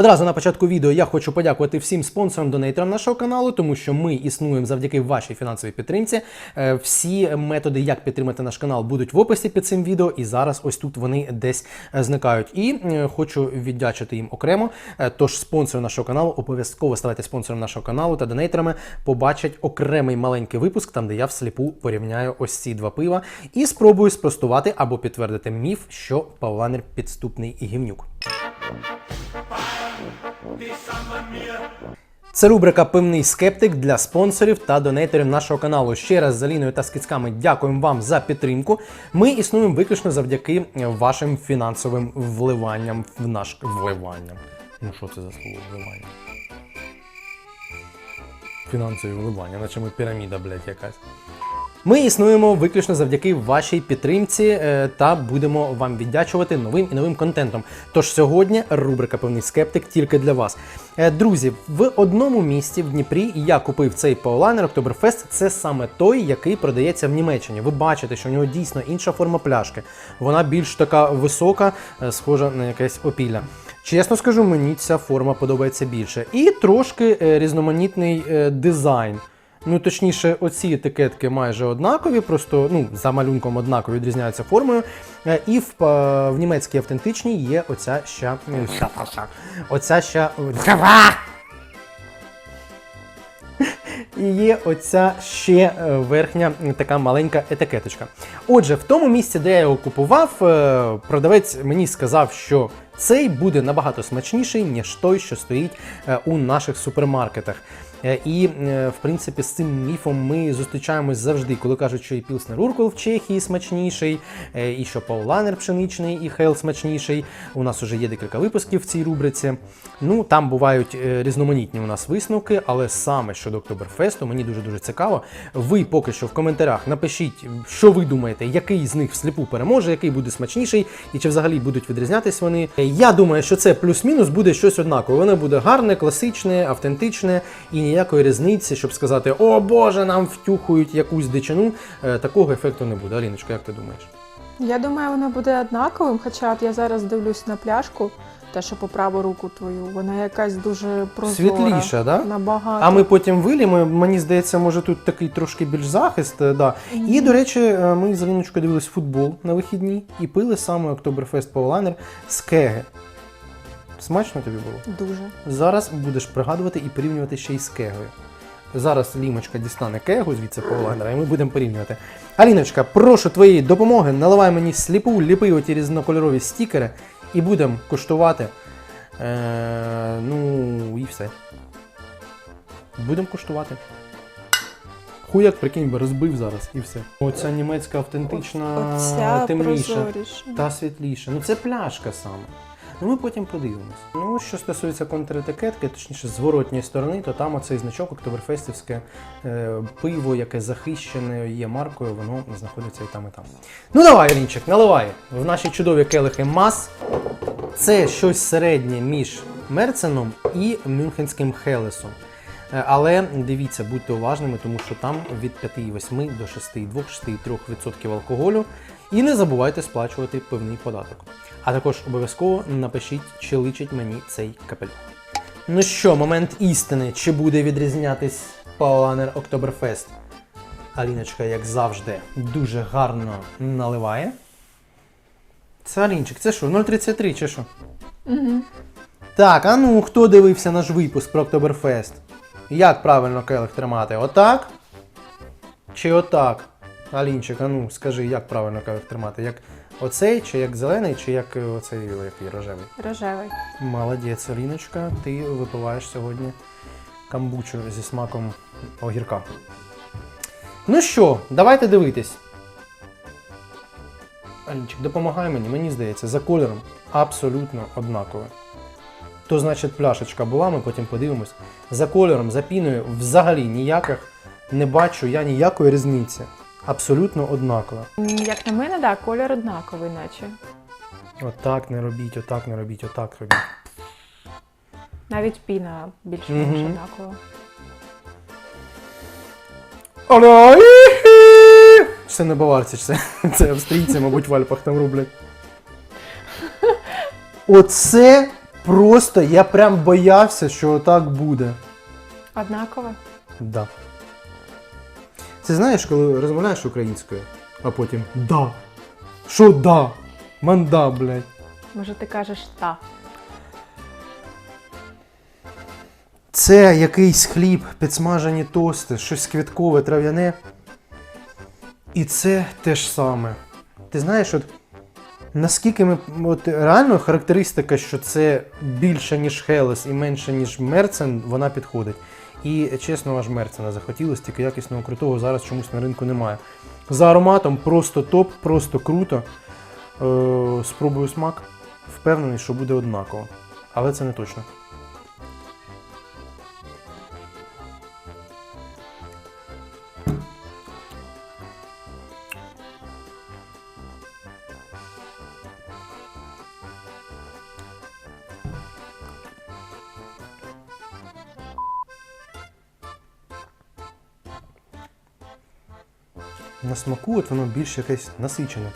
Одразу на початку відео я хочу подякувати всім спонсорам донейтерам нашого каналу, тому що ми існуємо завдяки вашій фінансовій підтримці. Е, Всі методи, як підтримати наш канал, будуть в описі під цим відео, і зараз ось тут вони десь е, зникають. І е, хочу віддячити їм окремо. Тож спонсори нашого каналу обов'язково ставайте спонсором нашого каналу та донейтерами побачать окремий маленький випуск, там де я всліпу порівняю ось ці два пива і спробую спростувати або підтвердити міф, що Павланер підступний і гівнюк. Це рубрика Пивний скептик для спонсорів та донейтерів нашого каналу. Ще раз з Аліною та Скицьками дякуємо вам за підтримку. Ми існуємо виключно завдяки вашим фінансовим вливанням в наш вливанням. Ну що це за слово вливання? Фінансові вливання, наче ми піраміда, блядь, якась. Ми існуємо виключно завдяки вашій підтримці е, та будемо вам віддячувати новим і новим контентом. Тож сьогодні рубрика Певний скептик тільки для вас. Е, Друзі, в одному місті в Дніпрі я купив цей паулайнер Октоберфест. Це саме той, який продається в Німеччині. Ви бачите, що в нього дійсно інша форма пляшки. Вона більш така висока, е, схожа на якесь опілля. Чесно скажу, мені ця форма подобається більше. І трошки різноманітний дизайн. Ну, точніше, оці етикетки майже однакові, просто ну, за малюнком однакові відрізняються формою. Е, І в, е, в німецькій автентичній є оця ще. Оця ще. І є оця ще е, верхня така маленька етикеточка. Отже, в тому місці, де я його купував, е, продавець мені сказав, що цей буде набагато смачніший, ніж той, що стоїть е, у наших супермаркетах. Е, І, е, в принципі, з цим міфом ми зустрічаємось завжди, коли кажуть, що і Пілснер Уркул в Чехії смачніший, е, і що Пауланер пшеничний, і Хейл смачніший. У нас вже є декілька випусків в цій рубриці. Ну, там бувають різноманітні у нас висновки, але саме щодо Октоберфесту, мені дуже-дуже цікаво. Ви поки що в коментарях напишіть, що ви думаєте, який з них всліпу переможе, який буде смачніший, і чи взагалі будуть відрізнятись вони. Я думаю, що це плюс-мінус буде щось однакове. Воно буде гарне, класичне, автентичне і ніякої різниці, щоб сказати, о Боже, нам втюхують якусь дичину. Е, Такого ефекту не буде. Аліночка, як ти думаєш? Я думаю, воно буде однаковим, хоча от я зараз дивлюсь на пляшку, те, що по праву руку твою, вона якась дуже прозора. Світліша, да? Набагато. А ми потім виліємо. Мені здається, може тут такий трошки більш захист. е, Да. І, до речі, е, ми з Аліночкою дивились футбол на вихідні і пили саме Октоберфест Паулайнер з кеги. Смачно тобі було? Дуже. Зараз будеш пригадувати і порівнювати ще й з кегою. Зараз Лімочка дістане кегу звідси Паулайнера, і ми будемо порівнювати. Аліночка, прошу твоєї допомоги, наливай мені сліпу, ліпи оті різнокольорові стікери і будемо куштувати. Е, ну і все. Будемо куштувати. Хуяк, прикинь, би розбив зараз і все. Оця німецька автентична Оця темніша прозоріша. та світліша. Ну це пляшка саме. Ну ми потім подивимось. Ну, що стосується контретикетки, точніше зворотньої сторони, то там оцей значок Октоберфестівське е, пиво, яке захищене є маркою, воно знаходиться і там, і там. Ну давай, Рінчик, наливай в наші чудові келихи мас. Це щось середнє між Мерценом і Мюнхенським Хелесом. Е, Але дивіться, будьте уважними, тому що там від 5,8 до 6,2-6,3% алкоголю. І не забувайте сплачувати певний податок. А також обов'язково напишіть, чи личить мені цей капелюх. Ну що, момент істини, чи буде відрізнятись Пауланер Октоберфест? Аліночка, як завжди, дуже гарно наливає. Це Алінчик, це що, 0,33 чи що? Угу. Так, а ну хто дивився наш випуск про Октоберфест? Як правильно келих тримати? Отак? Чи отак? Алінчик, а ну скажи, як правильно келих тримати? Як оцей, чи як зелений, чи як е, оцей який рожевий? Рожевий. Молодець, Аліночка, ти випиваєш сьогодні камбучу зі смаком огірка. Ну що, давайте дивитись. Алінчик, допомагай мені, мені здається, за кольором абсолютно однакове. То значить пляшечка була, ми потім подивимось. За кольором, за піною взагалі ніяких не бачу я ніякої різниці. Абсолютно однакове. М, Як на мене, так, колір однаковий, наче. Отак не робіть, отак не робіть, отак робіть. Навіть піна більш-менш Мгм. однакова. Оля! Це не баварці, це, це австрійці, мабуть, в Альпах там роблять. Оце Просто я прям боявся, що так буде. Однакове? Да. Це знаєш, коли розмовляєш українською, а потім да. Що да? Манда, блядь. Може, ти кажеш та. Це якийсь хліб, підсмажені тости, щось квіткове, трав'яне. І це те ж саме. Ти знаєш, от наскільки ми. От реально характеристика, що це більше, ніж Хелес і менше, ніж Мерцен, вона підходить. І чесно, аж Мерцена захотілося, тільки якісного крутого зараз чомусь на ринку немає. За ароматом просто топ, просто круто. Е, спробую смак. Впевнений, що буде однаково. Але це не точно. На смаку от воно більш якесь насичене.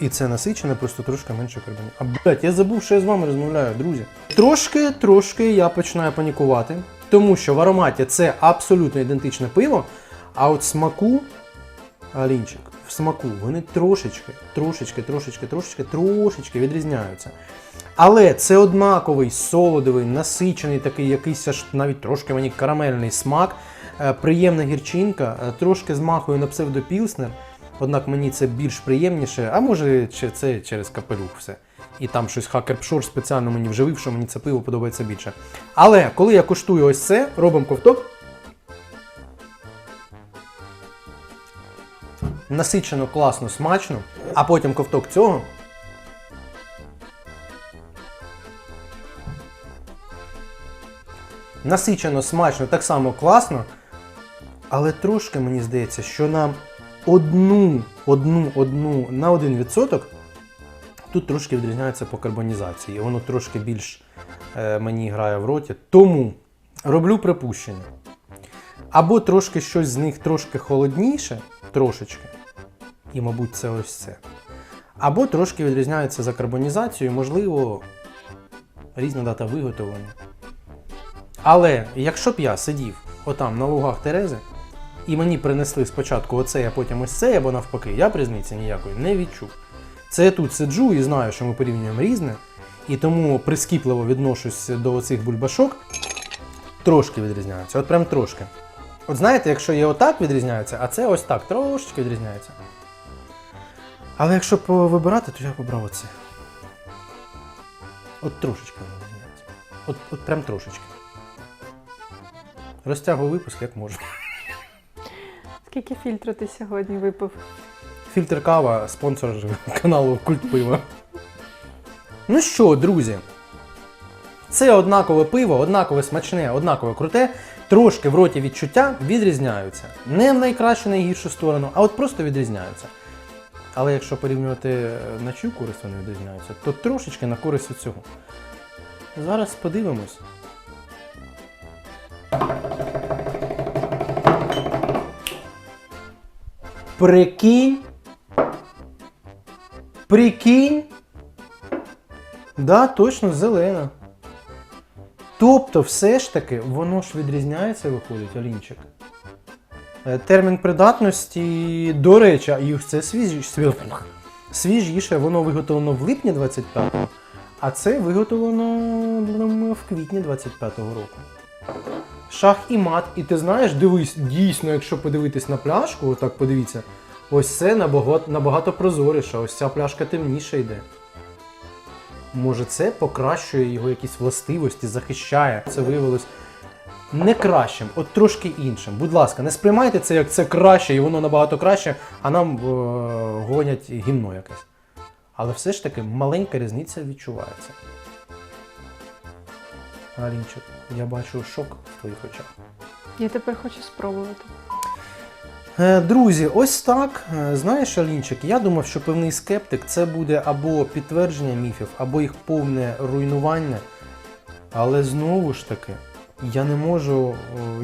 І це насичене, просто трошки менше карбоні. А блять, я забув, що я з вами розмовляю, друзі. Трошки, трошки я починаю панікувати, тому що в ароматі це абсолютно ідентичне пиво, а от смаку, Алінчик, в смаку вони трошечки, трошечки, трошечки, трошечки, трошечки відрізняються. Але це однаковий солодовий, насичений такий якийсь аж навіть трошки мені карамельний смак, е, приємна гірчинка, е, трошки змахує на псевдопілснер. Однак мені це більш приємніше, а може це через капелюх все. І там щось хакер Пшор спеціально мені вживив, що мені це пиво подобається більше. Але коли я куштую ось це, робимо ковток. Насичено, класно, смачно, а потім ковток цього. Насичено, смачно, так само класно. Але трошки мені здається, що на одну, одну, одну на один відсоток тут трошки відрізняється по карбонізації. Воно трошки більш е, мені грає в роті. Тому роблю припущення. Або трошки щось з них трошки холодніше, трошечки. І, мабуть, це ось це. Або трошки відрізняється за карбонізацією, можливо, різна дата виготовлення. Але якщо б я сидів отам на лугах Терези, і мені принесли спочатку оце, а потім ось це, або навпаки, я б різниці ніякої не відчув. Це я тут сиджу і знаю, що ми порівнюємо різне, і тому прискіпливо відношусь до оцих бульбашок. Трошки відрізняються, от прям трошки. От знаєте, якщо є отак відрізняються, а це ось так, трошечки відрізняється. Але якщо б вибирати, то я б обрав оце. От трошечки відрізняється. От, от прям трошечки. Розтягую випуск як можу. Скільки фільтру ти сьогодні випив? Фільтр кава, спонсор каналу Культ Пива. Ну що, друзі, це однакове пиво, однакове смачне, однакове круте. Трошки в роті відчуття відрізняються. Не в найкращу, найгіршу сторону, а от просто відрізняються. Але якщо порівнювати на чию користь вони відрізняються, то трошечки на користь цього. Зараз подивимось. Прикинь. Прикинь. Да, точно зелена. Тобто, все ж таки, воно ж відрізняється, виходить, олінчик. Е, Термін придатності, до речі, і це свіжі, свіжіше, воно виготовлено в липні 25-го, а це виготовлено в квітні 25-го року. Шах і мат. І ти знаєш, дивись, дійсно, якщо подивитись на пляшку, отак подивіться, ось це набагато, набагато прозоріше, ось ця пляшка темніше йде. Може, це покращує його якісь властивості, захищає. Це виявилось не кращим, от трошки іншим. Будь ласка, не сприймайте це як це краще, і воно набагато краще, а нам е- гонять гімно якесь. Але все ж таки маленька різниця відчувається. Алінчик, я бачу шок в твоїх очах. Я тепер хочу спробувати. Е, Друзі, ось так. Е, Знаєш, Алінчик, я думав, що певний скептик це буде або підтвердження міфів, або їх повне руйнування. Але знову ж таки, я не можу,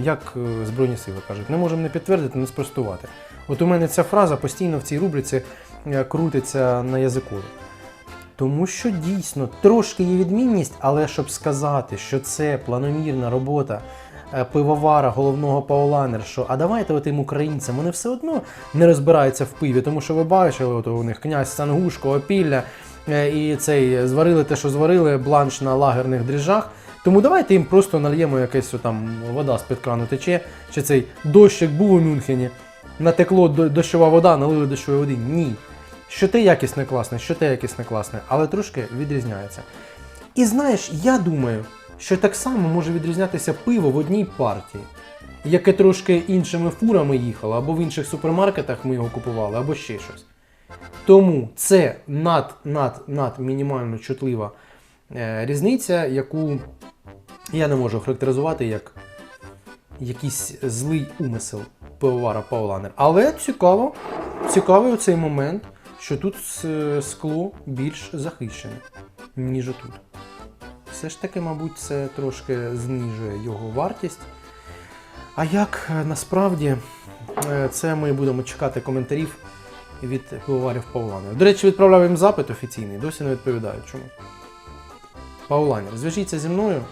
як е, Збройні сили кажуть, не можемо не підтвердити, не спростувати. От у мене ця фраза постійно в цій рубриці крутиться на язику? Тому що дійсно трошки є відмінність, але щоб сказати, що це планомірна робота е, пивовара головного пауланершу, а давайте тим українцям, вони все одно не розбираються в пиві, тому що ви бачили, от у них князь Сангушко, опілля е, і цей зварили те, що зварили, бланш на лагерних дріжджах. Тому давайте їм просто нальємо якесь там вода з-під крану тече, чи цей дощик був у Мюнхені, натекло до- дощова вода, налили дощової води. Ні. Що те якісне класне, що те якісне класне, але трошки відрізняється. І знаєш, я думаю, що так само може відрізнятися пиво в одній партії, яке трошки іншими фурами їхало, або в інших супермаркетах ми його купували, або ще щось. Тому це над, над, над мінімально чутлива е, різниця, яку я не можу характеризувати як якийсь злий умисел пивовара Пауланер. Але цікаво, цікавий оцей момент, що тут скло більш захищене, ніж тут. Все ж таки, мабуть, це трошки знижує його вартість. А як е, насправді е, це ми будемо чекати коментарів від пивоварів Пауланер. До речі, відправляв їм запит офіційний, досі не відповідають. Чому? Пауланер, зв'яжіться зі мною.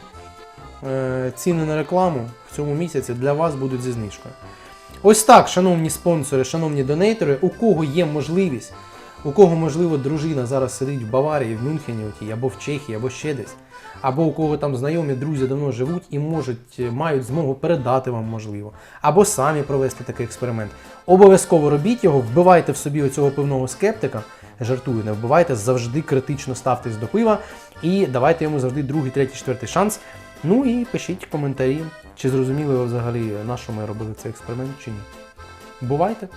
Е, Ціни на рекламу в цьому місяці для вас будуть зі знижкою. Ось так, шановні спонсори, шановні донейтери, у кого є можливість, у кого, можливо, дружина зараз сидить в Баварії, в Мюнхені, або в Чехії, або ще десь, або у кого там знайомі друзі давно живуть і можуть, е, мають змогу передати вам, можливо, або самі провести такий експеримент. Обов'язково робіть його, вбивайте в собі оцього пивного скептика. Жартую, не вбивайте, завжди критично ставтесь до пива і давайте йому завжди другий, третій, четвертий шанс. Ну і пишіть коментарі, чи зрозуміли ви взагалі, на що ми робили цей експеримент, чи ні. Бувайте!